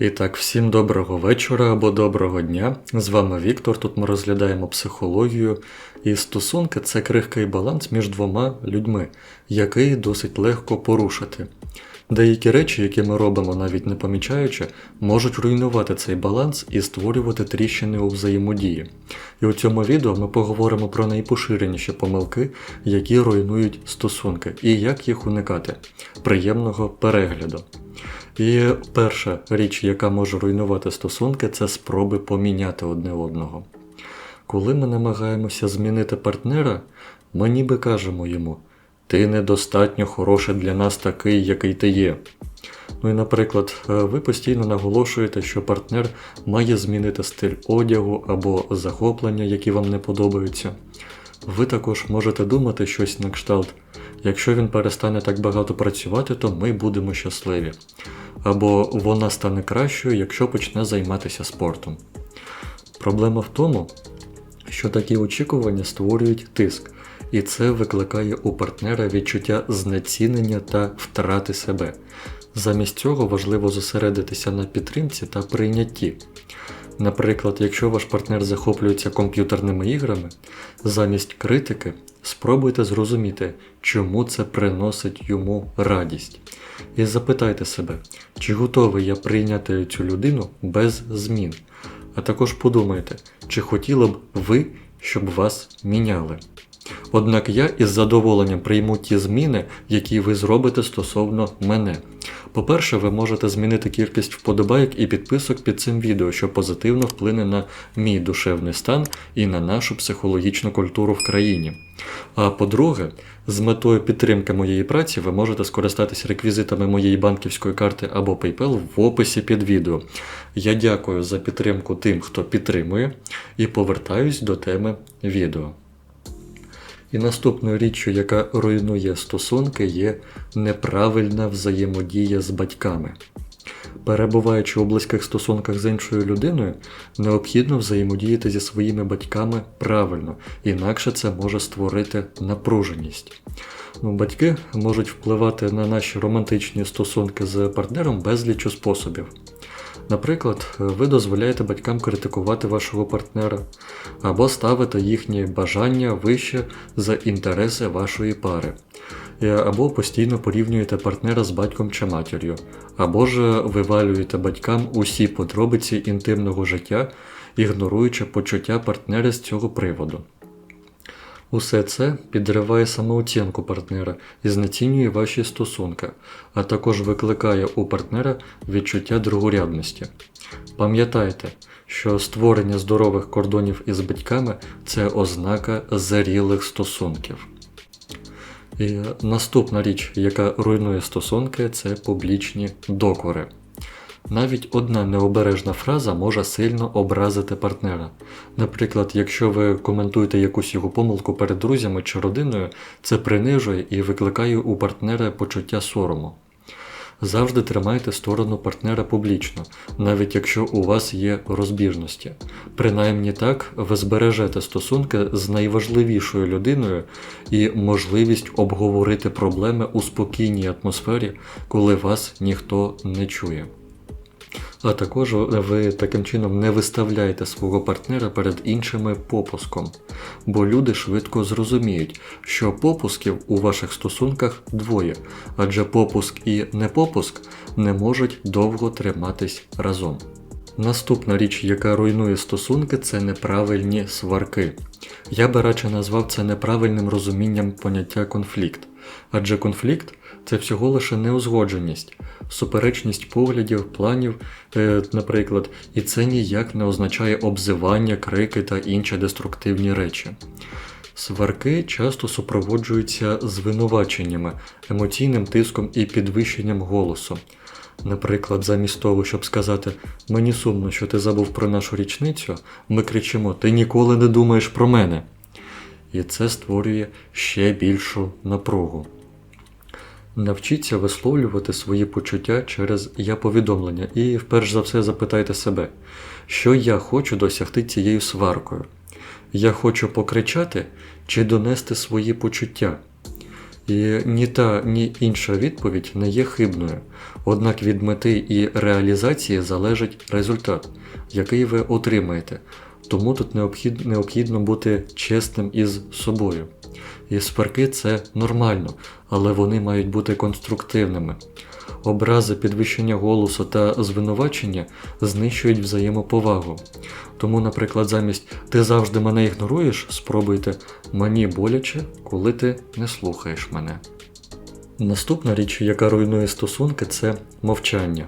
І так, всім доброго вечора або доброго дня. З вами Віктор. Тут ми розглядаємо психологію. І стосунки це крихкий баланс між двома людьми, який досить легко порушити. Деякі речі, які ми робимо навіть не помічаючи, можуть руйнувати цей баланс і створювати тріщини у взаємодії. І у цьому відео ми поговоримо про найпоширеніші помилки, які руйнують стосунки, і як їх уникати. Приємного перегляду. І перша річ, яка може руйнувати стосунки, це спроби поміняти одне одного. Коли ми намагаємося змінити партнера, ми ніби кажемо йому: ти недостатньо хороший для нас такий, який ти є. Ну і, наприклад, е, ви постійно наголошуєте, що партнер має змінити стиль одягу або захоплення, які вам не подобаються. Ви також можете думати щось на кшталт. Якщо він перестане так багато працювати, то ми будемо щасливі. Або вона стане кращою, якщо почне займатися спортом. Проблема в тому, що такі очікування створюють тиск, і це викликає у партнера відчуття знецінення та втрати себе. Замість цього важливо зосередитися на підтримці та прийнятті. Наприклад, якщо ваш партнер захоплюється комп'ютерними іграми, замість критики спробуйте зрозуміти, чому це приносить йому радість. І запитайте себе, чи готовий я прийняти цю людину без змін. А також подумайте, чи хотіли б ви, щоб вас міняли. Однак я із задоволенням прийму ті зміни, які ви зробите стосовно мене. По-перше, ви можете змінити кількість вподобайок і підписок під цим відео, що позитивно вплине на мій душевний стан і на нашу психологічну культуру в країні. А по-друге, з метою підтримки моєї праці ви можете скористатися реквізитами моєї банківської карти або PayPal в описі під відео. Я дякую за підтримку тим, хто підтримує, і повертаюсь до теми відео. І наступною річчю, яка руйнує стосунки, є неправильна взаємодія з батьками. Перебуваючи у близьких стосунках з іншою людиною, необхідно взаємодіяти зі своїми батьками правильно, інакше це може створити напруженість. Ну, Батьки можуть впливати на наші романтичні стосунки з партнером безлічу способів. Наприклад, ви дозволяєте батькам критикувати вашого партнера, або ставите їхні бажання вище за інтереси вашої пари, Е, або постійно порівнюєте партнера з батьком чи матір'ю, або ж вивалюєте батькам усі подробиці інтимного життя, ігноруючи почуття партнера з цього приводу. Усе це підриває самооцінку партнера і знецінює ваші стосунки, а також викликає у партнера відчуття другорядності. Пам'ятайте, що створення здорових кордонів із батьками це ознака зарілих стосунків. І наступна річ, яка руйнує стосунки, це публічні докори. Навіть одна необережна фраза може сильно образити партнера. Наприклад, якщо ви коментуєте якусь його помилку перед друзями чи родиною, це принижує і викликає у партнера почуття сорому. Завжди тримайте сторону партнера публічно, навіть якщо у вас є розбіжності. Принаймні так ви збережете стосунки з найважливішою людиною і можливість обговорити проблеми у спокійній атмосфері, коли вас ніхто не чує. А також ви таким чином не виставляєте свого партнера перед іншими попуском, бо люди швидко зрозуміють, що попусків у ваших стосунках двоє, адже попуск і непопуск не можуть довго триматись разом. Наступна річ, яка руйнує стосунки, це неправильні сварки. Я би радше назвав це неправильним розумінням поняття конфлікт, адже конфлікт це всього лише неузгодженість, суперечність поглядів, планів, е, наприклад, і це ніяк не означає обзивання, крики та інші деструктивні речі. Сварки часто супроводжуються звинуваченнями, емоційним тиском і підвищенням голосу. Наприклад, замість того, щоб сказати Мені сумно, що ти забув про нашу річницю, ми кричимо Ти ніколи не думаєш про мене. І це створює ще більшу напругу. Навчіться висловлювати свої почуття через я-повідомлення і, вперше за все, запитайте себе, що я хочу досягти цією сваркою. Я хочу покричати чи донести свої почуття. І ні та, ні інша відповідь не є хибною. Однак від мети і реалізації залежить результат, який ви отримаєте. Тому тут необхід, необхідно бути чесним із собою. І сварки це нормально, але вони мають бути конструктивними. Образи, підвищення голосу та звинувачення знищують взаємоповагу. Тому, наприклад, замість ти завжди мене ігноруєш, спробуйте мені боляче, коли ти не слухаєш мене. Наступна річ, яка руйнує стосунки, це мовчання.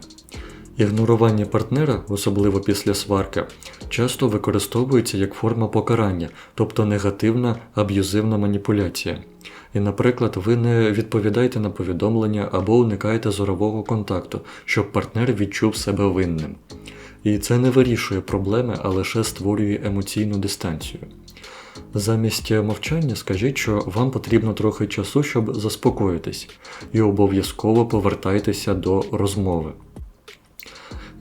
Ігнорування партнера, особливо після сварки, часто використовується як форма покарання, тобто негативна аб'юзивна маніпуляція. І, наприклад, ви не відповідаєте на повідомлення або уникаєте зорового контакту, щоб партнер відчув себе винним. І це не вирішує проблеми, а лише створює емоційну дистанцію. Замість мовчання скажіть, що вам потрібно трохи часу, щоб заспокоїтись, і обов'язково повертайтеся до розмови.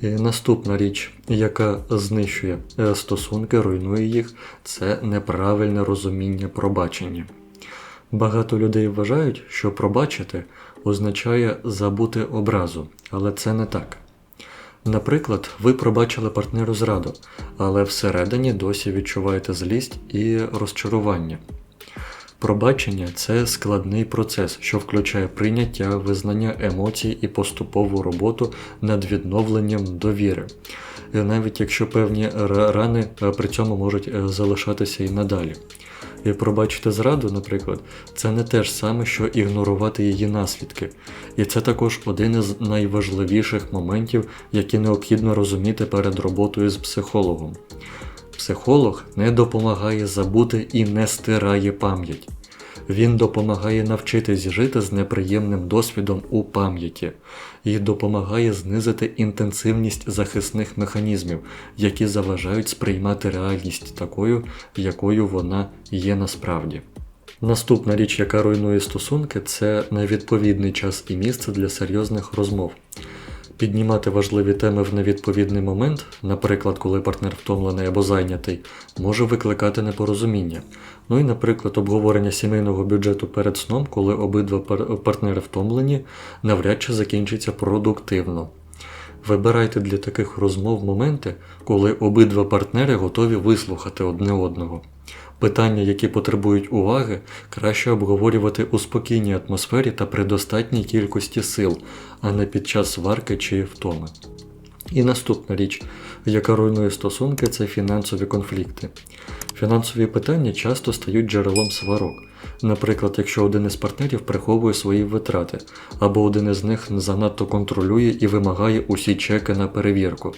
І наступна річ, яка знищує е, стосунки, руйнує їх, це неправильне розуміння пробачення. Багато людей вважають, що пробачити означає забути образу, але це не так. Наприклад, ви пробачили партнеру зраду, але всередині досі відчуваєте злість і розчарування. Пробачення це складний процес, що включає прийняття, визнання емоцій і поступову роботу над відновленням довіри. Навіть якщо певні рани е, при цьому можуть е, залишатися і надалі. І пробачити зраду, наприклад, це не те ж саме, що ігнорувати її наслідки. І це також один із найважливіших моментів, які необхідно розуміти перед роботою з психологом. Психолог не допомагає забути і не стирає пам'ять. Він допомагає навчитись жити з неприємним досвідом у пам'яті і допомагає знизити інтенсивність захисних механізмів, які заважають сприймати реальність такою, якою вона є насправді. Наступна річ, яка руйнує стосунки, це невідповідний час і місце для серйозних розмов. Піднімати важливі теми в невідповідний момент, наприклад, коли партнер втомлений або зайнятий, може викликати непорозуміння. Ну і, наприклад, обговорення сімейного бюджету перед сном, коли обидва партнери втомлені, навряд чи закінчиться продуктивно. Вибирайте для таких розмов моменти, коли обидва партнери готові вислухати одне одного. Питання, які потребують уваги, краще обговорювати у спокійній атмосфері та при достатній кількості сил, а не під час сварки чи втоми. І наступна річ, яка руйнує стосунки, це фінансові конфлікти. Фінансові питання часто стають джерелом сварок. Наприклад, якщо один із партнерів приховує свої витрати, або один із них занадто контролює і вимагає усі чеки на перевірку.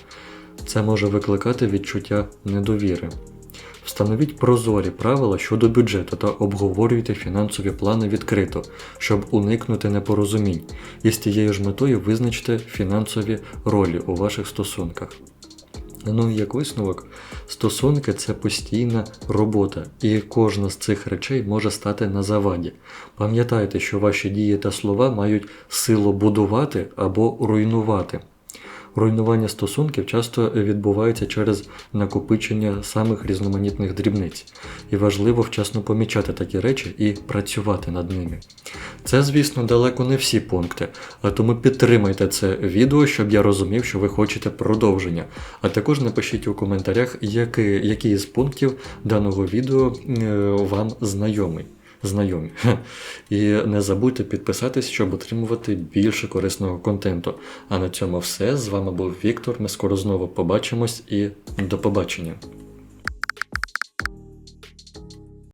Це може викликати відчуття недовіри. Встановіть прозорі правила щодо бюджету та обговорюйте фінансові плани відкрито, щоб уникнути непорозумінь, і з тією ж метою визначте фінансові ролі у ваших стосунках. Ну і як висновок, стосунки це постійна робота, і кожна з цих речей може стати на заваді. Пам'ятайте, що ваші дії та слова мають силу будувати або руйнувати. Руйнування стосунків часто відбувається через накопичення самих різноманітних дрібниць, і важливо вчасно помічати такі речі і працювати над ними. Це, звісно, далеко не всі пункти, а тому підтримайте це відео, щоб я розумів, що ви хочете продовження. А також напишіть у коментарях, який, який з пунктів даного відео е, вам знайомий. Знайомі. І не забудьте підписатись, щоб отримувати більше корисного контенту. А на цьому все. З вами був Віктор. Ми скоро знову побачимось і до побачення.